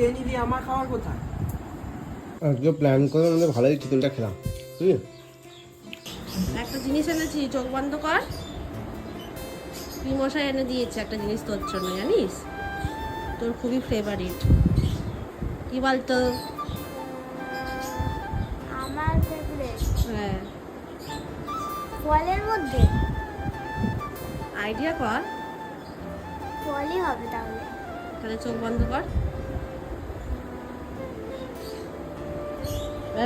খেয়ে নিলি আমার খাওয়ার কোথায় আজকে প্ল্যান করে আমাদের ভালোই চিকেনটা খেলাম বুঝলি? একটা জিনিস এনেছি চোখ বন্ধ কর। কি মশাই এনে দিয়েছে একটা জিনিস তোর জন্য জানিস? তোর খুবই ফেভারিট কি বলতো? আমার ফেভারিট হ্যাঁ। ফলের মধ্যে? আইডিয়া কর। ফলই হবে তাহলে। তাহলে চোখ বন্ধ কর।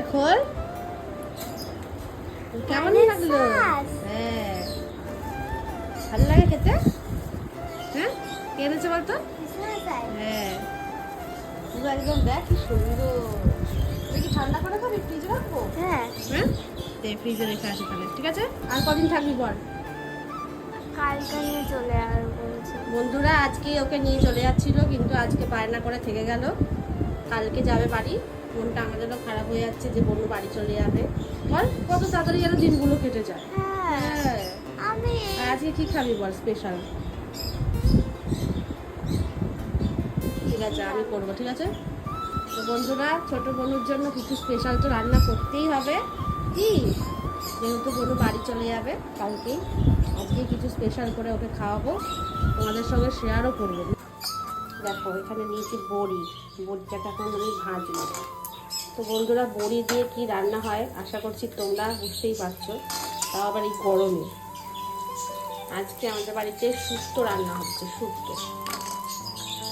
এখন? কেমন লাগল? হ্যাঁ। ভালো লাগে খেতে? হ্যাঁ? কে এনেছে বলতো? হ্যাঁ। পুরো একদম দেখ কি সুন্দর। তুই কি ঠান্ডা করে খাবি? ফ্রিজে রাখব? হ্যাঁ। হ্যাঁ? ফ্রিজে রেখে আসি তাহলে ঠিক আছে? আর কদিন থাকবি বল? কালকে নিয়ে চলে বলছে বন্ধুরা আজকে ওকে নিয়ে চলে যাচ্ছিল কিন্তু আজকে বায়না করে থেকে গেল। কালকে যাবে বাড়ি। মনটা আমার আমাদেরও খারাপ হয়ে যাচ্ছে যে বনু বাড়ি চলে যাবে। বল কত তাড়াতাড়ি যেন দিনগুলো কেটে যায়। হ্যাঁ আজকে কি খাবি বল স্পেশাল ঠিক আছে আমি করব ঠিক আছে? তো বন্ধুরা ছোট বোনুর জন্য কিছু স্পেশাল তো রান্না করতেই হবে। কি? যেহেতু বোনু বাড়ি চলে যাবে কালকেই আজকে কিছু স্পেশাল করে ওকে খাওয়াবো। তোমাদের সঙ্গে শেয়ারও করব। দেখো এখানে নিয়েছি বড়ি। বড়িটাকে এখন আমি ভাজবো। তো বন্ধুরা, বড়ি দিয়ে কি রান্না হয় আশা করছি তোমরা বুঝতেই পারছ। তাও আবার এই গরমে। আজকে আমাদের বাড়িতে শুক্তো রান্না হচ্ছে শুক্তো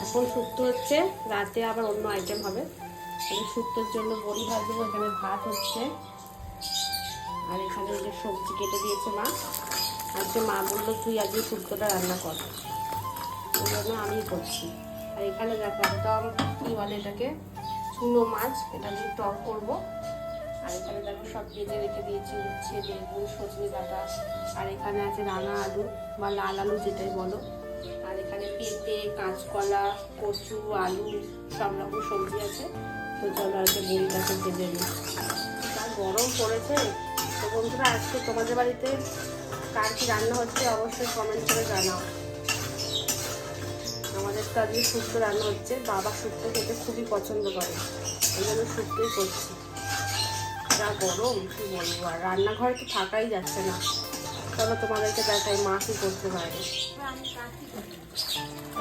এখন শুক্তো হচ্ছে, রাতে আবার অন্য আইটেম হবে। তাহলে শুক্তোর জন্য বড়ি ভাজবো, এখানে ভাত হচ্ছে। আর এখানে যে সবজি কেটে দিয়েছে মা। আজকে মা বলল, তুই আজকে শুক্তোটা রান্না কর। ওই জন্য আমি করছি। আর এখানে দেখো একদম কি বলে এটাকে? চুনো মাছ, এটা দিয়ে টক করব। আর এখানে দেখো সব কেটে রেখে দিয়েছি, উচ্ছে বেগুন সজনে ডাঁটা। আর এখানে আছে রাঙা আলু, বা লাল আলু যেটাই বলো। আর এখানে পেঁপে, কাঁচকলা, কচু, আলু, সব রকম সবজি আছে। তো চলো আজকে বড়িটাকে ভেজে নিই। গরম পড়েছে। তো বন্ধুরা, আজকে তোমাদের বাড়িতে কার কি রান্না হচ্ছে অবশ্যই কমেন্ট করে জানাও। আমাদের তো আজকে শুক্তো রান্না হচ্ছে। বাবা শুক্তো খেতে খুবই পছন্দ করে। ওই জন্য শুক্তোই করছি। যা গরম, কী বলব? আর রান্নাঘরে তো থাকাই যাচ্ছে না। চলো তোমাদেরকে দেখাই মা কি করতে পারে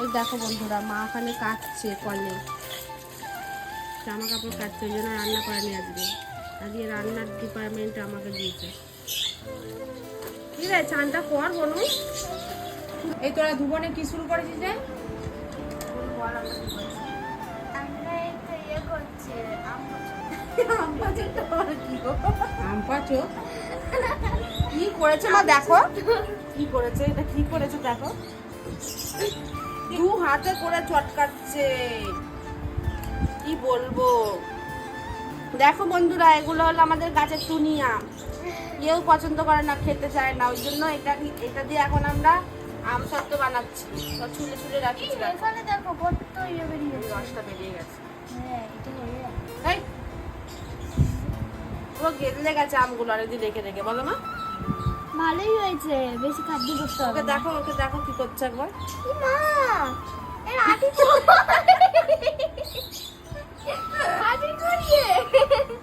ওই দেখো বন্ধুরা, মা ওখানে কাটছে কলে। জামা কাপড় কাটছে, ওই জন্য রান্না করেনি আজকে। আজকে রান্নার ডিপার্টমেন্ট আমাকে দিয়েছে। ঠিক আছে চানটা কর বলুন। এই তোরা দুবনে কি শুরু করেছিস রে? কি করেছে মা দেখো। কি করেছে? এটা কি করেছে দেখো। দু হাতে করে চটকাচ্ছে। কি বলব? দেখো বন্ধুরা এগুলো হলো আমাদের গাছের টুনিয়া কেউ পছন্দ করে না খেতে চায় না। ওই জন্য এটা এটা দিয়ে এখন আমরা আম সত্ত্ব বানাচ্ছি। সব ছুলে ছুলে রাখি এখানে দেখো কত ইয়ে বেরিয়েছে রসটা বেরিয়ে গেছে। হ্যাঁ এটা হয়ে যাবে। পুরো গেদলে গেছে আমগুলো আর এদিকে রেখে রেখে বলো মা। ভালোই হয়েছে বেশি খাদ্য করতে হবে ওকে দেখো ওকে দেখো কি করছে একবার। মা এর আটি তো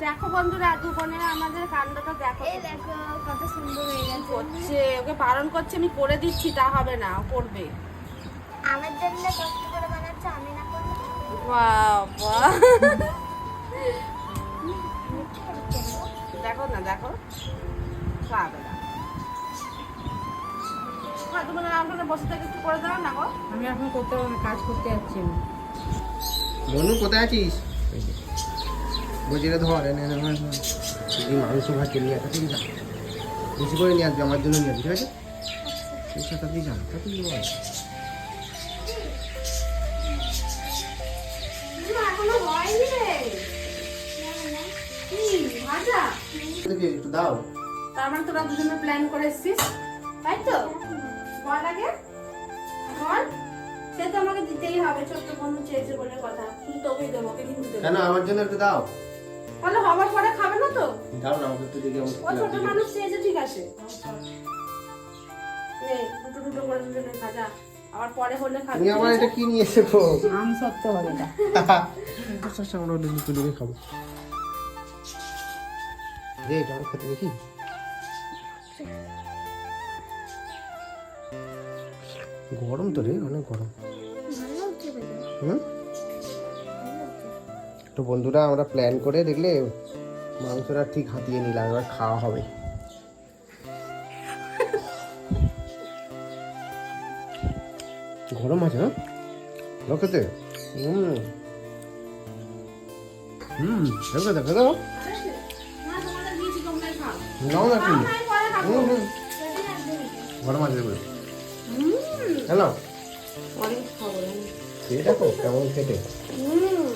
দেখো বন্ধুরা দু বোনেরা আমাদের কাণ্ডটা দেখো। এই দেখো কত সুন্দর হয়ে গেছে। করছে ওকে বারণ করছে আমি করে দিচ্ছি তা হবে না ও করবে। আমার জন্য কষ্ট করে বানাচ্ছে আমি না বাবা। দেখো না দেখো। খাবে আমাকে বসে থেকে একটু করে দাও না গো। আমি এখন করতে কাজ করতে যাচ্ছি বনু কোথায় আছিস? রে ধর ধর। তুই মাংস ভাত নিয়ে আসা আছে বেশি করে নিয়ে আসবি আমার জন্য নিয়ে আসবি ঠিক আছে? ঠিক আছে তাড়াতাড়ি যা বল না, একটু দাও। তার মানে তোরা দুজনে প্ল্যান করে এসছিস? তাই তো? বল আগে। বল। সে তো আমাকে দিতেই হবে ছোট্ট বন্ধু চেয়েছে বলে কথা। তোকেই দেবো কিন্তু কেন? আমার জন্য একটু দাও। তাহলে হবার পরে খাবে না তো? দাও না দেখে ও ছোট মানুষ চেয়েছে ঠিক আছে। নে দুটো দুটো করে দুজনে খাজা আবার পরে হলে খাবি। তুমি আমার এটা কি নিয়ে এসেছ? আম সত্য হবে এটা। আচ্ছা আচ্ছা আমরা খাব রে খেতে দেখি। গরম তো রে অনেক গরম। হুম? তো বন্ধুরা আমরা প্ল্যান করে দেখলে মাংসটা ঠিক হাতিয়ে নিলাম এবার খাওয়া হবে। গরম আছে না ভালো খেতে? হুম। হুম দেখো দেখো দাও হ্যাঁ নাও না তুমি হুম হুম। গরম আছে দেখো হ্যালো। খেয়ে দেখো কেমন খেতে। হুম।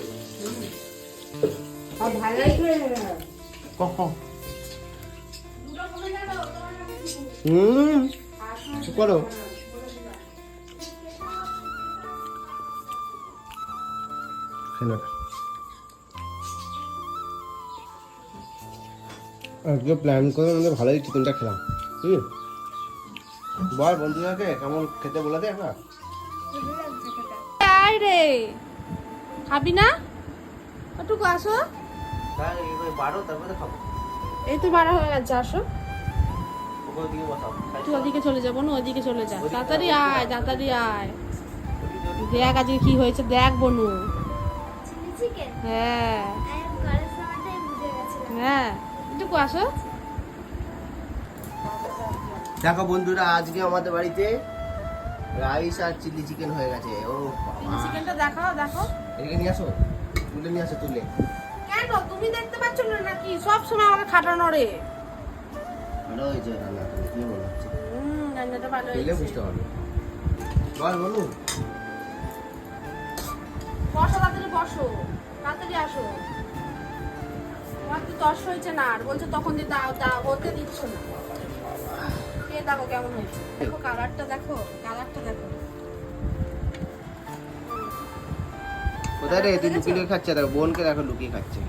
হুম। করো। আজকে প্ল্যান করে আমাদের ভালোই চিকেনটা খেলাম হুম। বল বন্ধুদেরকে কেমন খেতে বলে দে একবার। আয় রে খাবি না? একটু আসো। বারো তারপরে খাব। এই তো বাড়া হয়ে গেছে আসো। তুই ওদিকে চলে যাব না ওদিকে চলে যা। তাড়াতাড়ি আয় তাড়াতাড়ি আয়। দেখ আজকে কি হয়েছে দেখ বনু। হ্যাঁ। হ্যাঁ। একটু আসো। দেখো বন্ধুরা আজকে আমাদের বাড়িতে রাইস আর চিলি চিকেন হয়ে গেছে। ও বাবা। চিকেনটা দেখাও দেখো এদিকে নিয়ে আসো। তুলে নিয়ে আসো তুলে। কেন? তুমি দেখতে পাচ্ছ না নাকি? সব সময় আমাকে খাটানো রে ভালো হয়েছে রান্না তুমি কি হচ্ছে হুম রান্নাটা ভালো হয়েছে। বুঝতে পারবে। বল বলু। বসো তাড়াতাড়ি বসো। তাড়াতাড়ি আসো। তোমার তো দশ হয়েছে না আর বলছে তখন দিয়ে দাও দাও হতে দিচ্ছ না। কে দেখো কেমন হয়েছে। দেখো কালারটা দেখো কালারটা দেখো। কোথায় রে? তুই লুকিয়ে লুকিয়ে খাচ্ছে? দেখো বোনকে দেখো লুকিয়ে খাচ্ছে।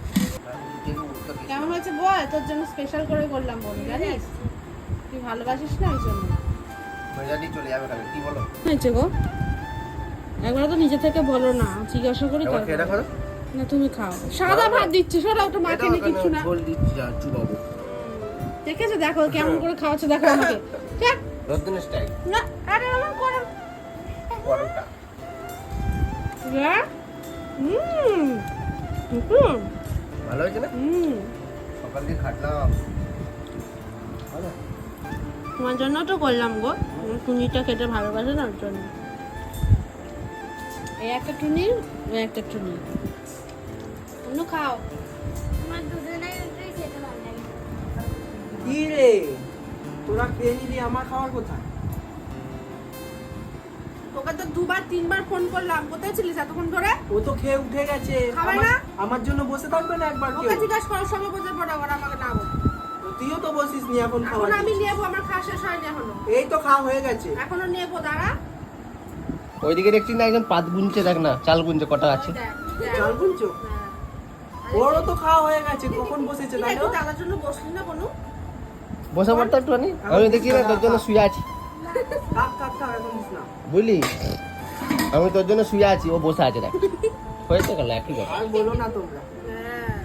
কেমন হয়েছে বল? তোর জন্য স্পেশাল করে করলাম বল জানিস? তুই ভালোবাসিস না ওই জন্য। মেজাটি চলে যাবে কালে কি বলো? হয়েছে গো? একবার তো নিজে থেকে বলো না। জিজ্ঞাসা করি না তুমি খাও। সাদা ভাত দিচ্ছি সেটা ওটা মাখে নি কিছু না। ঝোল দিচ্ছি যা চুবাবো দেখেছ? দেখো কেমন করে খাওয়াচ্ছে দেখো আমাকে। স্টাইল না আরে আমার করো হুম ভালো হয়েছে না? হুম। সকাল দিয়ে খাটলাম তোমার জন্য তো করলাম গো টুনিটা খেতে ভালোবাসে না ওর জন্য। এই একটা টুনি ওই একটা টুনি। অন্য খাও। আমার দুজনের খেতে ভালো লাগে। কি রে? তোরা খেয়ে নিবি আমার খাওয়ার কোথায় তোকে তো দুবার তিনবার ফোন করলাম। কোথায় ছিলিস এতক্ষণ ধরে? ও তো খেয়ে উঠে গেছে। খাবে আমার- না? আমার জন্য বসে থাকবে না একবার ওকে জিজ্ঞাসা করার সময় বসে পড়ে ওরা আমাকে না বলে। তুইও তো বসিস নি এখন খাওয়া আমি নেব আমার খাওয়া শেষ হয়নি এখনও। এই তো খাওয়া হয়ে গেছে। এখনও নেব দাঁড়া। ওইদিকে দেখছি না একজন পাত গুনছে দেখ না চাল গুনছে কটা আছে। দেখ, দেখ। চাল বুনছো হ্যাঁ। ওরও তো খাওয়া হয়ে গেছে কখন বসেছে তাই না? দাদার জন্য বসলি না বনু? বসে পড়তে একটু আমি আমি দেখছি না তোর জন্য শুয়ে আছি। কাক কাক কাক এখন না। বুঝলি? আমি তোর জন্য শুয়ে আছি ও বসে আছে দেখ। হয়েছে গেল একই কথা। আর বলো না তোমরা। হ্যাঁ।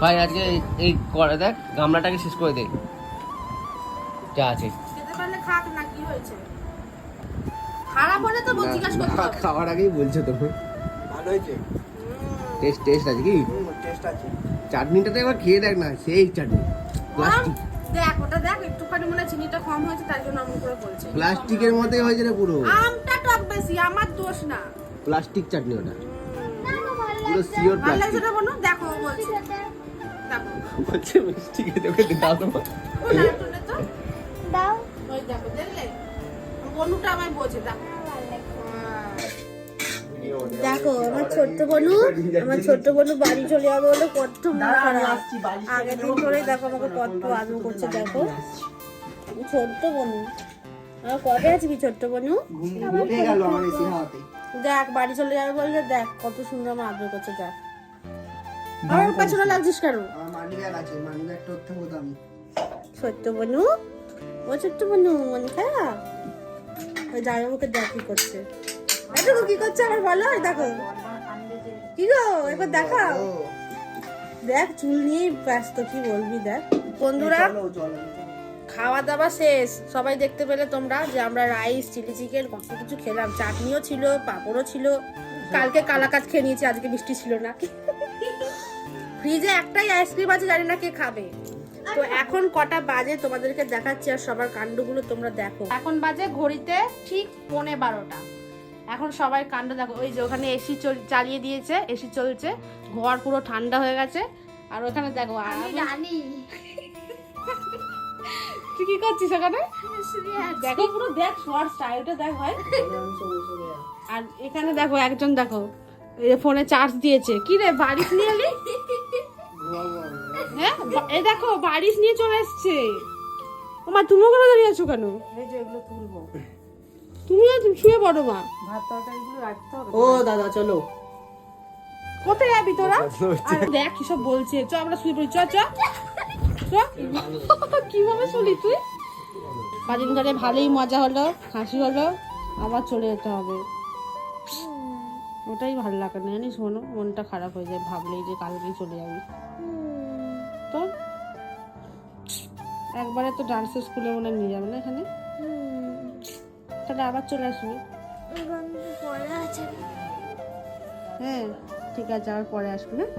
ভাই আজকে এই- এই করে দেখ গামলাটাকে শেষ করে দে। যা আছে। খাক না কি হয়েছে? খারাপ হলে তো জিজ্ঞাসা করতে খাওয়ার আগেই বলছো তুমি। ভালো হয়েছে? টেস্ট টেস্ট আছে কি? টেস্ট আছে। চাটনিটা তো একবার খেয়ে দেখ না সেই চাটনি। প্লাস্টিক। দেখ ওটা দেখ একটুখানি মনে চিনিটা কম হয়েছে তাই জন্য আমি করে বলছি। প্লাস্টিকের মধ্যে হয়েছে রে পুরো। আমটা টক বেশি আমার দোষ না। প্লাস্টিক চাটনি ওটা। পুরো লাগছে সিওর ভালো লাগছে প্লাস্টিক না বনু দেখো বলছে। দেখো। বলছে মিষ্টি খেতে খেতে দাও তো? দাও। ওই দেখো দেখলে? বনুটা আমায় বোঝে দেখো। ভালো দেখো আমার ছোট্ট বনু আমার ছোট্ট বনু বাড়ি চলে যাবে বলে কত মন খারাপ আগের দিন। ধরেই দেখো আমাকে কত আদর করছে দেখো। ছোট্ট বনু। আর কবে আসবি ছোট্ট বনু? আমার দেখ বাড়ি চলে যাবে বললে দেখ কত সুন্দর আমার আদর করছে দেখ। আমার পেছনে লাগছিস কেন? আমার ছোট্ট বনু? ও ছোট্ট বনু মন খারাপ? ওই জামাইবাবুকে দেখ কি করছে। এটুকু কি করছে? আবার বলো দেখো। কি গো? একবার দেখাও। দেখ চুল নিয়েই ব্যস্ত কি বলবি দেখ। বন্ধুরা খাওয়া দাওয়া শেষ। সবাই দেখতে পেলে তোমরা যে আমরা রাইস চিলি চিকেন কত কিছু খেলাম। চাটনিও ছিল পাঁপড়ও ছিল। কালকে কালাকাজ খেয়ে নিয়েছি আজকে মিষ্টি ছিল না। ফ্রিজে একটাই আইসক্রিম আছে জানি না কে খাবে। তো এখন কটা বাজে তোমাদেরকে দেখাচ্ছি আর সবার কাণ্ডগুলো তোমরা দেখো। এখন বাজে ঘড়িতে ঠিক পৌনে বারোটা। এখন সবাই কাণ্ড দেখো ওই যে ওখানে এসি চালিয়ে দিয়েছে এসি চলছে ঘর পুরো ঠান্ডা হয়ে গেছে আর ওখানে দেখো আর জানি। তুই কি করছিস ওখানে? দেখো পুরো দেখ শর্ট স্টাইলটা দেখ ভাই। আর এখানে দেখো একজন দেখো এই ফোনে চার্জ দিয়েছে। কি রে বারিশ নিয়ে এলি? হ্যাঁ? এই দেখো বারিশ নিয়ে চলে এসছে। মা তুমিও কেন দাঁড়িয়ে আছো কেন? এই যে এগুলো তুলবো। তুমিও তুমি শুয়ে পড়ো মা। ভাত তরকারিগুলো রাখতে হবে। ও দাদা চলো। কোথায় যাবি তোরা? আর দেখ কি সব বলছে। চ আমরা শুয়ে পড়ি। চ চ। চ। কীভাবে শুলি তুই? ধরে ভালোই মজা হলো হাসি হলো আবার চলে যেতে হবে। ওটাই ভালো লাগে না জানিস মনো? মনটা খারাপ হয়ে যায় ভাবলেই যে কালকেই চলে যাবি। তো একবারে তো ডান্সের স্কুলে মনে হয় নিয়ে যাবে না এখানে? তাহলে আবার চলে আসবি। পরে আছে। হ্যাঁ ঠিক আছে আবার পরে আসবি হ্যাঁ?